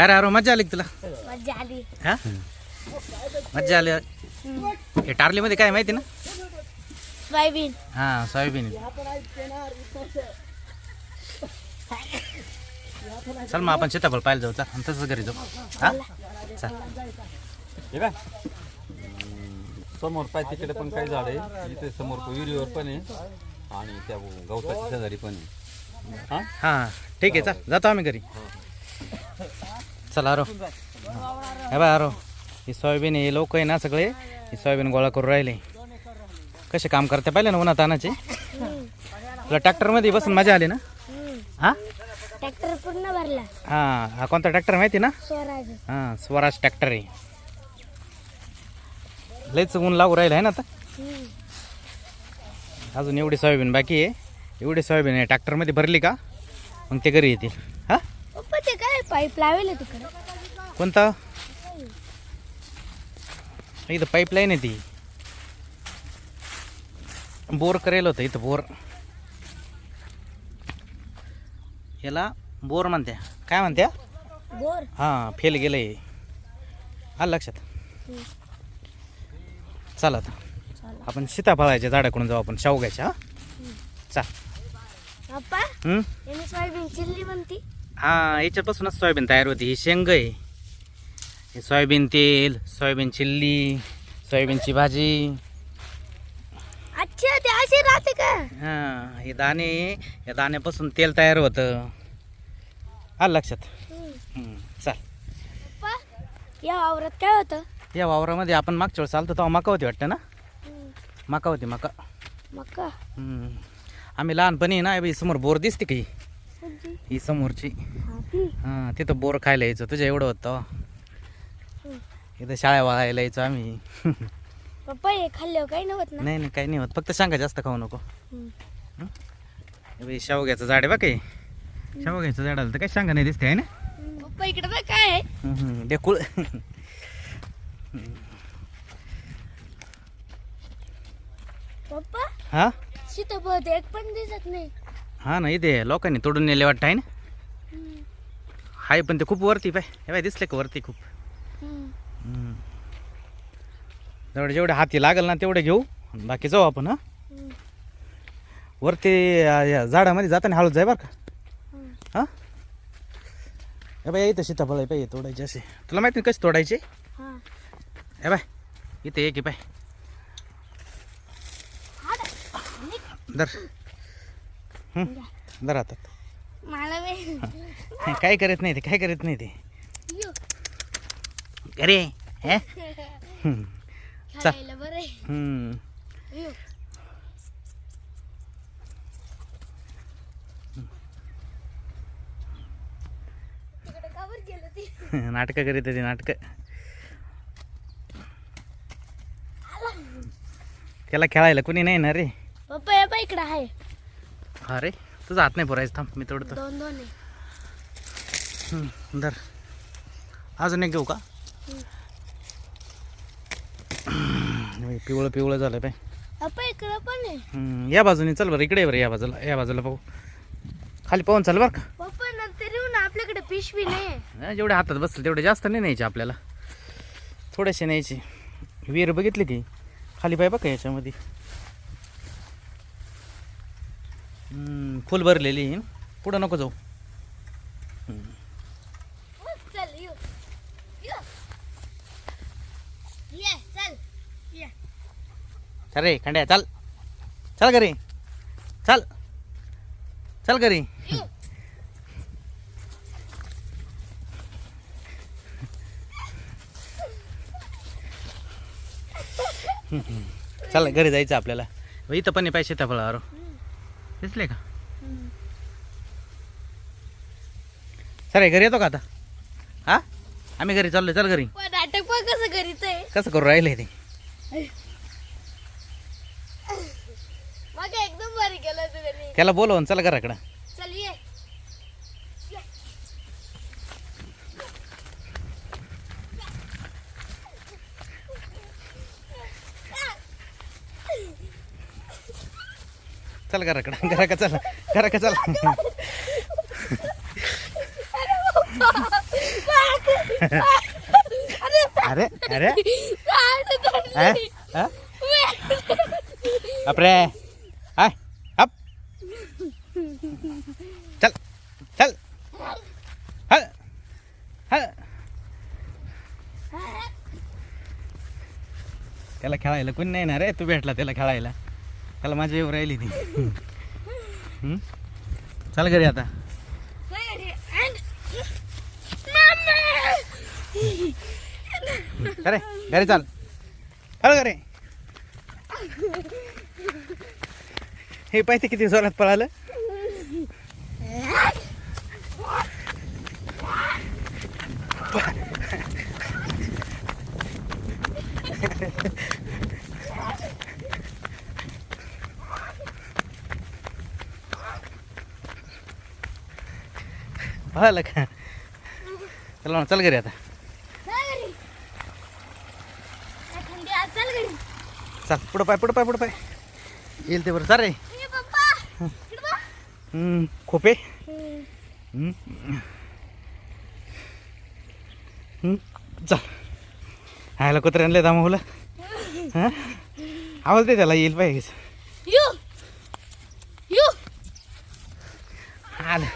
काय रे अरो मजा आली का तुला? मजा आली. हा? मज्जा आली. हे टारलीमध्ये काय माहिती ना? सोयाबीन. हा सोयाबीन. चल मग आपण सीताफळ पाहायला जाऊ चल. आणि तसंच घरी जाऊ. हा? चल. हे समोर पाय तिकडे पण काही झाड आहे. इथे समोर विहिरीवर पण आहे. आणि त्या गवताच्या शेजारी पण आहे. हा? हा ठीक आहे चल. जातो आम्ही घरी. चल आरो. हे बाय आरो. ही सोयाबीन हे लोक आहे ना सगळे. ही सोयाबीन गोळा करून राहिले. कसे काम करते पाहिले ना उन्हात तानाचे? तुला ट्रॅक्टरमध्ये बसून मजा आली ना? हा? ट्रॅक्टर पूर्ण भरला. हा हा कोणता ट्रॅक्टर माहिती ना? स्वराज. हा स्वराज ट्रॅक्टर आहे. लयच ऊन लागू राहिलं आहे ना आता. अजून एवढी सोयाबीन बाकी आहे. एवढी सोयाबीन आहे ट्रॅक्टरमध्ये भरली का? मग ते घरी येतील. हा? पाईप लावेल तिकडे. कोणता? इथं पाईपलाईन आहे ती. बोर करेल होतं इथं बोर. याला बोर म्हणत्या. काय म्हणत्या? बोर. हां फेल गेलंय. आलं लक्षात? चला आता. आपण सीताफळाच्या झाडाकडून जाऊ आपण शावग्याच्या हा? चाल हं? याने सोयाबीन चिल्ली म्हणती. हा याच्यापासूनच सोयाबीन तयार होती. ही शेंग आहे हे सोयाबीन तेल सोयाबीन चिल्ली सोयाबीनची भाजी. अच्छा ते अशी राहते का? हां हे दाणे. या दाण्यापासून तेल तयार होतं. आलं लक्षात. चाल. या वावरात काय होतं? या वावरामध्ये आपण मागच्या वेळेस चालतो तेव्हा मका होती वाटतं ना? मका होती मका. मका. आम्ही लहानपणी ना समोर बोर दिसते का. ही? ही समोरची. हा, तिथं बोर खायला यायचं. तुझ्या एवढं होतं इथं शाळा वाळायला यायचो आम्ही. पप्पा हे खाल्ल्यावर काही नव्हत नाही नाही काही नाही होत. फक्त सांगा जास्त खाऊ नको. शेवग्याचं झाड आहे बा काही शेवग्याचं झाड आलं तर काही सांगा नाही दिसते आहे ना? पप्पा इकडे बघ काय आहे. डेकुळ पप्पा हा? सीताफळ एक पण दिसत नाही. हा ना इथे लोकांनी तोडून नेले वाटतं आहे ना. हाय पण ते खूप वरती पाय. हे बाय दिसले का वरती खूप. जेवढे जेवढे हाती लागल ना तेवढे घेऊ. बाकी जाऊ आपण हा. वरती झाडामध्ये जाताना हळूच जाय बरं का. हा? हे बाय इथं सीताफळ आहे पाहिजे तोडायचे असे. तुला माहिती कसे तोडायचे? हा. हे बाय इथे एक आहे पाय दर दर हातात मला काय करत नाही ते काय करत नाही ते. अरे हे? हं, खायला बरं आहे. यो. तिकडे का बरं गेलं ती? नाटकं करीत होती नाटकं. त्याला खेळायला कुणी नाही ना रे? पप्पा या इकडे आहे अरे तुझा हात नाही पुरायचं थांब मी तोडतो. दोन दोन आहे. हं, धर. अजून एक घेऊ का? हे पिवळं पिवळं झालं इकडे पण आहे. हं, या बाजूने चल बरं इकडे ये बरं या बाजूला या बाजूला पाहू. खाली पाहून चल बरं का. पप्पा नंतर येऊ ना आपल्याकडे पिशवी नाही हा, जेवढे हातात बसले तेवढे जास्त नाही न्यायचे आपल्याला. थोडेसे न्यायचे. विहीर बघितली की खाली पाय बघा याच्यामध्ये हम्म, फुल भरलेली पुढं नको जाऊ. चल रे खंड्या चल. चल घरी. चल. चल घरी. चल घरी जायचं आपल्याला. इथं पण पाहिजे सीताफळावर दिसले का? सर घरी येतो का आता? हा? आम्ही घरी चाललोय चल घरी. पण नाटक पण कसं करीत आहे? कसं करू राहिले ते? मग एकदम केलं त्याला बोलवून चल घराकडं चल ये चल घराकडं घरा का चल घरा का चल. अरे अरे. अपरे हाय अप चल चल. हल हल. त्याला खेळायला कोणी नाही ना रे? तू भेटला त्याला खेळायला. त्याला माझी येऊ राहिली ती. चाल घरी आता. अरे घरी चाल. चाल घरे. हे पाहिजे किती जोरात पळालं? पळालं का? चल ना चल घरी आता. चल पुढं पाय पुढं पाय पुढं पाय. येईल ते बरं. चाल रे. खोपे. चल हायला कुत्रे आणले दामाहुला हां? आवाज दे त्याला येईल पाहिजे यू. यू. आलं.